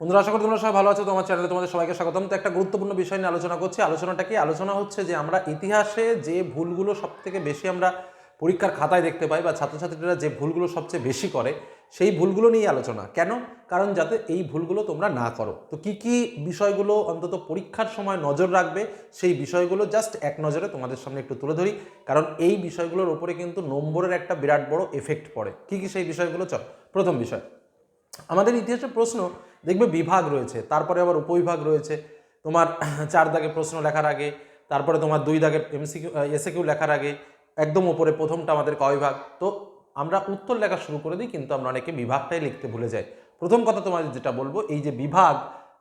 বন্ধুরা, আশা করি তোমরা সবাই ভালো আছো। তোমার চ্যানেলে তোমাদের সবাইকে স্বাগতম। তো একটা গুরুত্বপূর্ণ বিষয় নিয়ে আলোচনা করছি। আলোচনাটা কি? আলোচনা হচ্ছে যে, আমরা ইতিহাসে যে ভুলগুলো সব থেকে বেশি আমরা পরীক্ষার খাতায় দেখতে পাই বা ছাত্রছাত্রীরা যে ভুলগুলো সবচেয়ে বেশি করে, সেই ভুলগুলো নিয়ে আলোচনা। কেন? কারণ যাতে এই ভুলগুলো তোমরা না করো। তো কি কি বিষয়গুলো অন্তত পরীক্ষার সময় নজর রাখবে, সেই বিষয়গুলো জাস্ট এক নজরে তোমাদের সামনে একটু তুলে ধরি। কারণ এই বিষয়গুলোর ওপরে কিন্তু নম্বরের একটা বিরাট বড় এফেক্ট পড়ে। কি কি সেই বিষয়গুলো? চল, প্রথম বিষয়। আমাদের ইতিহাসে প্রশ্ন দেখবে বিভাগ রয়েছে, তারপরে আবার উপবিভাগ রয়েছে। তোমার চার দাগে প্রশ্ন লেখার আগে, তারপরে তোমার দুই দাগের এমসিকিউ এসে কিউ লেখার আগে, একদম উপরে প্রথমটা আমাদের ক বিভাগ। তো আমরা উত্তর লেখা শুরু করে দিই, কিন্তু আমরা অনেকে বিভাগটাই লিখতে ভুলে যাই। প্রথম কথা তোমাদের যেটা বলব, এই যে বিভাগ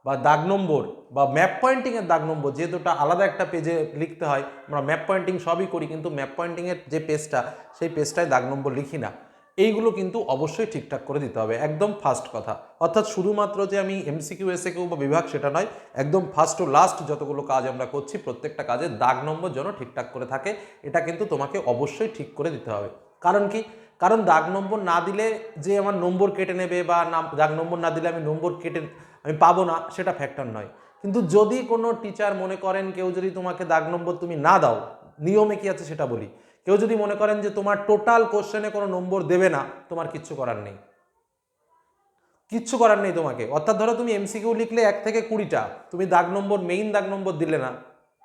বা দাগ নম্বর বা ম্যাপ পয়েন্টিংয়ের দাগ নম্বর, যেহেতু ওটা আলাদা একটা পেজে লিখতে হয়, আমরা ম্যাপ পয়েন্টিং সবই করি, কিন্তু ম্যাপ পয়েন্টিংয়ের যে পেজটা, সেই পেজটায় দাগ নম্বর লিখি না। এইগুলো কিন্তু অবশ্যই ঠিকঠাক করে দিতে হবে। একদম ফার্স্ট কথা। অর্থাৎ শুধুমাত্র যে আমি এমসিকিউ এসে কিউ বা বিভাগ সেটা নয়, একদম ফার্স্ট ও লাস্ট যতগুলো কাজ আমরা করছি, প্রত্যেকটা কাজে দাগ নম্বর যেন ঠিকঠাক করে থাকে, এটা কিন্তু তোমাকে অবশ্যই ঠিক করে দিতে হবে। কারণ কি? কারণ দাগ নম্বর না দিলে যে আমার নম্বর কেটে নেবে বা নাম, দাগ নম্বর না দিলে আমি নম্বর কেটে আমি পাবো না, সেটা ফ্যাক্টর নয়। কিন্তু যদি কোনো টিচার মনে করেন, কেউ যদি তোমাকে দাগ নম্বর তুমি না দাও, নিয়মে কি আছে সেটা বলি। কেউ যদি মনে করেন যে তোমার টোটাল কোশ্চেনে কোনো নম্বর দেবে না, তোমার কিচ্ছু করার নেই। কিচ্ছু করার নেই তোমাকে। অর্থাৎ ধরো তুমি এমসিকিউ লিখলে এক থেকে কুড়িটা, তুমি দাগ নম্বর মেইন দাগ নম্বর দিলে না,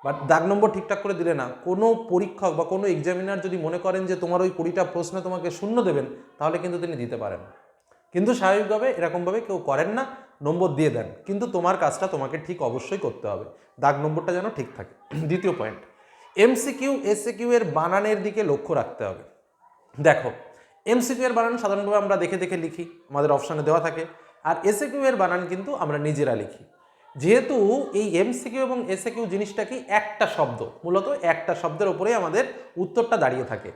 বা দাগ নম্বর ঠিকঠাক করে দিলে না, কোনো পরীক্ষক বা কোনো এক্সামিনার যদি মনে করেন যে তোমার ওই কুড়িটা প্রশ্নে তোমাকে শূন্য দেবেন, তাহলে কিন্তু তিনি দিতে পারেন। কিন্তু স্বাভাবিকভাবে এরকমভাবে কেউ করেন না, নম্বর দিয়ে দেন। কিন্তু তোমার কাজটা তোমাকে ঠিক অবশ্যই করতে হবে। দাগ নম্বরটা যেন ঠিক থাকে। দ্বিতীয় পয়েন্ট এমসিকিউ এসিকিউ এর বানানের দিকে লক্ষ্য রাখতে হবে। দেখো, এমসিকিউ এর বানান সাধারণভাবে আমরা দেখে দেখে লিখি, আমাদের অপশানে দেওয়া থাকে। আর এসিকিউ এর বানান কিন্তু আমরা নিজেরা লিখি। যেহেতু এই এমসিকিউ এবং এসিকিউ জিনিসটা কি একটা শব্দ, মূলত একটা শব্দের ওপরেই আমাদের উত্তরটা দাঁড়িয়ে থাকে।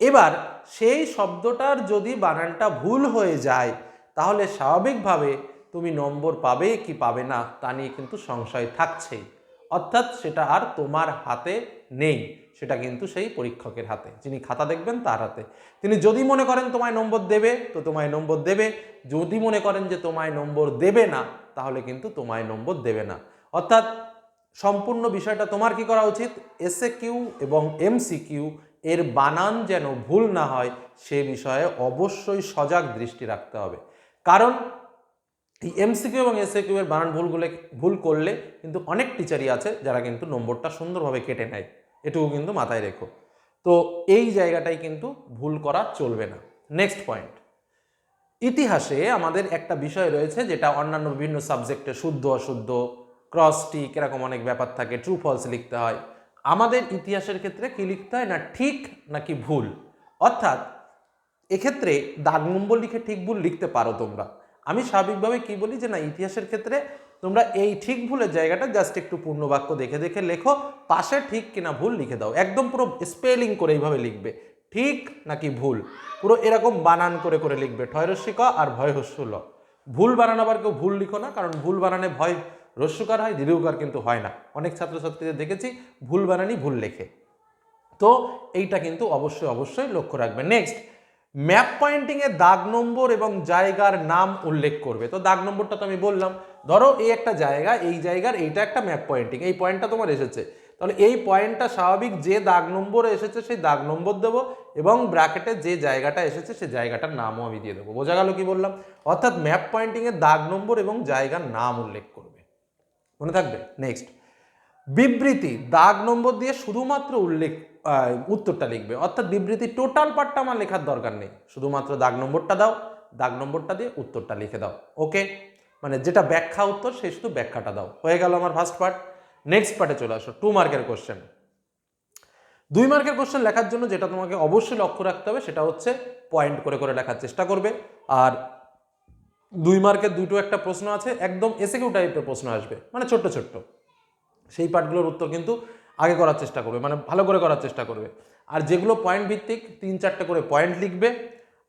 এবার সেই শব্দটার যদি বানানটা ভুল হয়ে যায়, তাহলে স্বাভাবিকভাবে তুমি নম্বর পাবে কি পাবে না, তা নিয়ে কিন্তু সংশয় থাকছেই। অর্থাৎ সেটা আর তোমার হাতে নেই, সেটা কিন্তু সেই পরীক্ষকের হাতে। যিনি খাতা দেখবেন তার হাতে। তিনি যদি মনে করেন তোমায় নম্বর দেবে, তো তোমায় নম্বর দেবে। যদি মনে করেন যে তোমায় নম্বর দেবে না, তাহলে কিন্তু তোমায় নম্বর দেবে না। অর্থাৎ সম্পূর্ণ বিষয়টা তোমার কি করা উচিত? এসএ কিউ এবং এমসি কিউ এর বানান যেন ভুল না হয়, সে বিষয়ে অবশ্যই সজাগ দৃষ্টি রাখতে হবে। কারণ এই এমসিকিউ এবং এসএকিউ এর বানান ভুলগুলো ভুল করলে কিন্তু অনেক টিচারই আছে যারা কিন্তু নম্বরটা সুন্দরভাবে কেটে নেয়। এটুকু কিন্তু মাথায় রেখো। তো এই জায়গাটাই কিন্তু ভুল করা চলবে না। নেক্সট পয়েন্ট ইতিহাসে আমাদের একটা বিষয় রয়েছে যেটা অন্যান্য বিভিন্ন সাবজেক্টে শুদ্ধ, অশুদ্ধ ক্রস টিক অনেক ব্যাপার থাকে ট্রু ফলস লিখতে হয়। আমাদের ইতিহাসের ক্ষেত্রে কি লিখতে হয় না ঠিক নাকি ভুল? অর্থাৎ এক্ষেত্রে দাগ নম্বর লিখে ঠিক ভুল লিখতে পারো তোমরা। আমি স্বাভাবিকভাবে কি বলি যে না, ইতিহাসের ক্ষেত্রে তোমরা এই ঠিক ভুলের জায়গাটা জাস্ট একটু পূর্ণবাক্য দেখে দেখে লেখো, পাশে ঠিক কিনা ভুল লিখে দাও। একদম পুরো স্পেলিং করে এইভাবে লিখবে। ঠিক নাকি ভুল? পুরো এরকম বানান করে করে লিখবে ঠয়রস্যিক আর ভয় হস্যুল ভুল বানানো আবার কেউ ভুল লিখো না, কারণ ভুল বানানে ভয় রস্যকার হয় দীর্ঘকার কিন্তু হয় না। অনেক ছাত্রছাত্রীদের দেখেছি, ভুল বানানি ভুল লেখে। তো এইটা কিন্তু অবশ্যই অবশ্যই লক্ষ্য রাখবে। নেক্সট ম্যাপ পয়েন্টিংয়ে দাগ নম্বর এবং জায়গার নাম উল্লেখ করবে। তো দাগ নম্বরটা তো আমি বললাম। ধরো এই একটা জায়গা, এই জায়গার এইটা একটা ম্যাপ পয়েন্টিং, এই পয়েন্টটা তোমার এসেছে। তাহলে এই পয়েন্টটা স্বাভাবিক যে দাগ নম্বর এসেছে সেই দাগ নম্বর দেবো এবং ব্র্যাকেটে যে জায়গাটা এসেছে সেই জায়গাটার নামও আমি দিয়ে দেবো। বোঝা গেল কি বললাম? অর্থাৎ ম্যাপ পয়েন্টিংয়ে দাগ নম্বর এবং জায়গার নাম উল্লেখ করবে। মনে থাকবে? নেক্সট বিবৃতি, দাগ নম্বর দিয়ে শুধুমাত্র উল্লেখ উত্তরটা লিখবে। অর্থাৎ বিবৃতি টোটাল পার্টটা আমার লেখার দরকার নেই। শুধুমাত্র দাগ নম্বরটা দাও, দাগ নম্বরটা দিয়ে উত্তরটা লিখে দাও। ওকে মানে যেটা ব্যাখ্যা উত্তর, সেই শুধু ব্যাখ্যাটা দাও। হয়ে গেল আমার ফার্স্ট পার্ট নেক্সট পার্টে চলে আসো। টু মার্কের কোশ্চেন দুই মার্কের কোশ্চেন লেখার জন্য যেটা তোমাকে অবশ্যই লক্ষ্য রাখতে হবে, সেটা হচ্ছে পয়েন্ট করে করে লেখার চেষ্টা করবে। আর দুই মার্কের দুটো একটা প্রশ্ন আছে, একদম এসিকিউ টাইপের প্রশ্ন আসবে। মানে ছোট্ট ছোট্ট। সেই পার্টগুলোর উত্তর কিন্তু আগে করার চেষ্টা করবে মানে ভালো করে করার চেষ্টা করবে। আর যেগুলো পয়েন্ট ভিত্তিক, তিন চারটে করে পয়েন্ট লিখবে।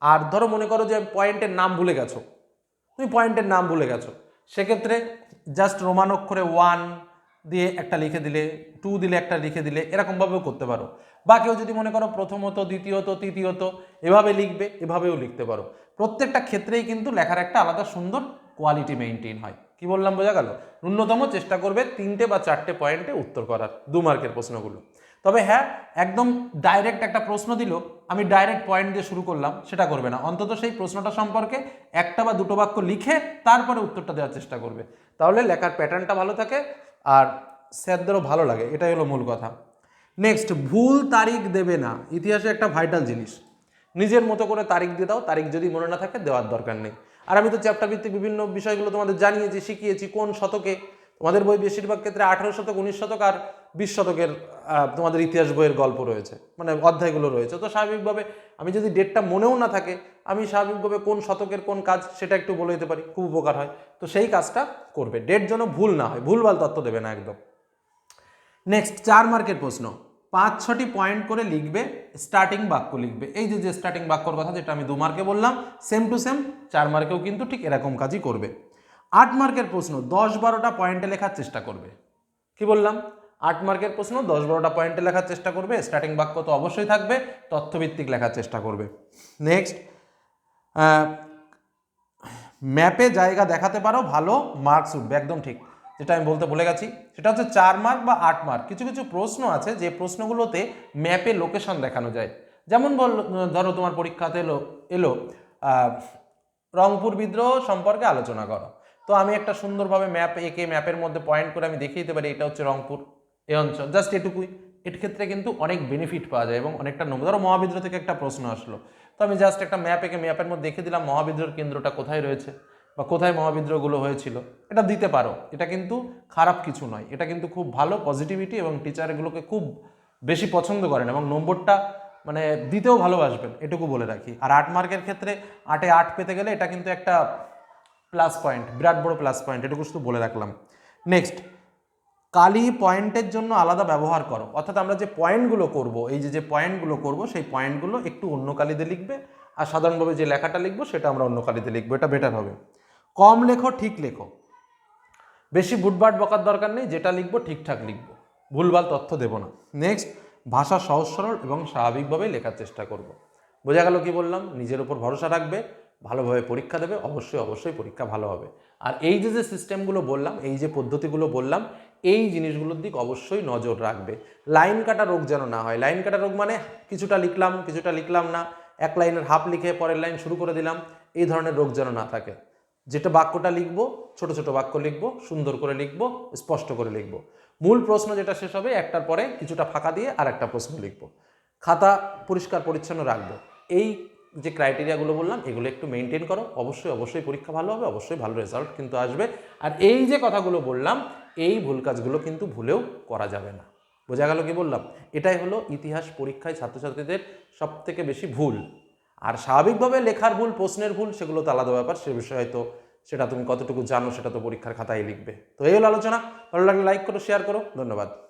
আর ধরো মনে করো যে পয়েন্টের নাম ভুলে গেছো, তুমি পয়েন্টের নাম ভুলে গেছো, সেক্ষেত্রে জাস্ট রোমান অক্ষরে ওয়ান দিয়ে একটা লিখে দিলে টু দিলে একটা লিখে দিলে এরকমভাবেও করতে পারো। বা কেউ যদি মনে করো প্রথমত, দ্বিতীয়ত, তৃতীয়ত, এভাবে লিখবে, এভাবেও লিখতে পারো। প্রত্যেকটা ক্ষেত্রেই কিন্তু লেখার একটা আলাদা সুন্দর কোয়ালিটি মেনটেন হয়। কি বললাম, বোঝা গেল? ন্যূনতম চেষ্টা করবে তিনটে বা চারটে পয়েন্টে উত্তর করার দু মার্কের প্রশ্নগুলো। তবে হ্যাঁ একদম ডাইরেক্ট একটা প্রশ্ন দিল, আমি ডাইরেক্ট পয়েন্ট দিয়ে শুরু করলাম, সেটা করবে না। অন্তত সেই প্রশ্নটা সম্পর্কে একটা বা দুটো বাক্য লিখে তারপরে উত্তরটা দেওয়ার চেষ্টা করবে। তাহলে লেখার প্যাটার্নটা ভালো থাকে আর স্যারদেরও ভালো লাগে, এটাই হলো মূল কথা। নেক্সট ভুল তারিখ দেবে না। ইতিহাসে একটা ভাইটাল জিনিস। নিজের মতো করে তারিখ দিয়ে দাও, তারিখ যদি মনে না থাকে দেওয়ার দরকার নেই। আর আমি তো চ্যাপ্টার ভিত্তিক বিভিন্ন বিষয়গুলো তোমাদের জানিয়েছি, শিখিয়েছি, কোন শতকে, তোমাদের বই বেশিরভাগ ক্ষেত্রে আঠারো শতক, উনিশ শতক আর বিশ শতকের তোমাদের ইতিহাস বইয়ের গল্প রয়েছে মানে অধ্যায়গুলো রয়েছে। তো স্বাভাবিকভাবে আমি যদি ডেটটা মনেও না থাকে, আমি স্বাভাবিকভাবে কোন শতকের কোন কাজ সেটা একটু বলে দিতে পারি, খুব উপকার হয়। তো সেই কাজটা করবে। ডেট যেন ভুল না হয়, ভুলভাল তথ্য দেবে না একদম। নেক্সট চার মার্কের প্রশ্ন। পাঁচ, ছটি পয়েন্ট করে লিখবে স্টার্টিং বাক্য লিখবে। এই যে যে স্টার্টিং বাক্যর কথা যেটা আমি দু মার্কে বললাম সেম টু সেম চার মার্কেও কিন্তু ঠিক এরকম কাজই করবে। আট মার্কের প্রশ্ন, দশ বারোটা পয়েন্টে লেখার চেষ্টা করবে। কি বললাম? আট মার্কের প্রশ্ন, দশ বারোটা পয়েন্টে লেখার চেষ্টা করবে স্টার্টিং বাক্য তো অবশ্যই থাকবে, তথ্যভিত্তিক লেখার চেষ্টা করবে। নেক্সট ম্যাপে জায়গা দেখাতে পারো, ভালো মার্কস উঠবে, একদম ঠিক। যেটা আমি বলতে ভুলে গেছি, সেটা হচ্ছে চার মার্ক বা আট মার্ক কিছু কিছু প্রশ্ন আছে যে প্রশ্নগুলোতে ম্যাপে লোকেশন দেখানো যায়। যেমন বল, ধরো তোমার পরীক্ষাতে এলো এলো রংপুর বিদ্রোহ সম্পর্কে আলোচনা করো। তো আমি একটা সুন্দরভাবে ম্যাপ এঁকে ম্যাপের মধ্যে পয়েন্ট করে আমি দেখিয়ে দিতে পারি, এটা হচ্ছে রংপুর, এ অঞ্চল। জাস্ট এটুকুই। এর ক্ষেত্রে কিন্তু অনেক বেনিফিট পাওয়া যায় এবং অনেকটা নম্বর ধরো মহাবিদ্রোহ থেকে একটা প্রশ্ন আসলো। তো আমি জাস্ট একটা ম্যাপ এঁকে ম্যাপের মধ্যে দেখে দিলাম, মহাবিদ্রোহের কেন্দ্রটা কোথায় রয়েছে? বা কোথায় মহাবিদ্রোহগুলো হয়েছিল, এটা দিতে পারো। এটা কিন্তু খারাপ কিছু নয়। এটা কিন্তু খুব ভালো পজিটিভিটি এবং টিচার এগুলোকে খুব বেশি পছন্দ করেন এবং নম্বরটা মানে দিতেও ভালোবাসবেন, এটুকু বলে রাখি। আর আট মার্কের ক্ষেত্রে আটে আট পেতে গেলে এটা কিন্তু একটা প্লাস পয়েন্ট বিরাট বড় প্লাস পয়েন্ট এটুকু শুধু বলে রাখলাম। নেক্সট কালি পয়েন্টের জন্য আলাদা ব্যবহার করো। অর্থাৎ আমরা যে পয়েন্টগুলো করব, এই যে যে পয়েন্টগুলো করব, সেই পয়েন্টগুলো একটু অন্য কালিতে লিখবে, আর সাধারণভাবে যে লেখাটা লিখব, সেটা আমরা অন্য কালিতে লিখব। এটা বেটার হবে। কম লেখো, ঠিক লেখো। বেশি বুটবাট বকার দরকার নেই, যেটা লিখব, ঠিকঠাক লিখব। ভুলভাল তথ্য দেবো না। নেক্সট ভাষা সহজ, সরল এবং স্বাভাবিকভাবে লেখার চেষ্টা করব। বোঝা গেল কি বললাম? নিজের উপর ভরসা রাখবে, ভালোভাবে পরীক্ষা দেবে, অবশ্যই অবশ্যই পরীক্ষা ভালো হবে। আর এই যে যে সিস্টেমগুলো বললাম, এই যে পদ্ধতিগুলো বললাম, এই জিনিসগুলোর দিক অবশ্যই নজর রাখবে। লাইন কাটা রোগ যেন না হয়। লাইন কাটা রোগ মানে কিছুটা লিখলাম কিছুটা লিখলাম না। এক লাইনের হাফ লিখে পরের লাইন শুরু করে দিলাম। এই ধরনের রোগ যেন না থাকে। যেটা বাক্যটা লিখব, ছোট ছোট বাক্য লিখব, সুন্দর করে লিখব, স্পষ্ট করে লিখব। মূল প্রশ্ন যেটা শেষ হবে, একটার পরে কিছুটা ফাঁকা দিয়ে আর একটা প্রশ্ন লিখব। খাতা পরিষ্কার পরিচ্ছন্ন রাখব। এই যে ক্রাইটেরিয়াগুলো বললাম, এগুলো একটু মেনটেন করো। অবশ্যই অবশ্যই পরীক্ষা ভালো হবে, অবশ্যই ভালো রেজাল্ট কিন্তু আসবে। আর এই যে কথাগুলো বললাম, এই ভুল কাজগুলো কিন্তু ভুলেও করা যাবে না। বোঝা গেল কি বললাম? এটাই হলো ইতিহাস পরীক্ষায় ছাত্রছাত্রীদের সব থেকে বেশি ভুল। আর স্বাভাবিকভাবে লেখার ভুল, প্রশ্নের ভুল, সেগুলো তো আলাদা ব্যাপার। সে বিষয়ে হয়তো সেটা তুমি কতটুকু জানো, সেটা তো পরীক্ষার খাতায় লিখবে। তো এই হলো আলোচনা। ভালো লাগলে লাইক করো শেয়ার করো। ধন্যবাদ।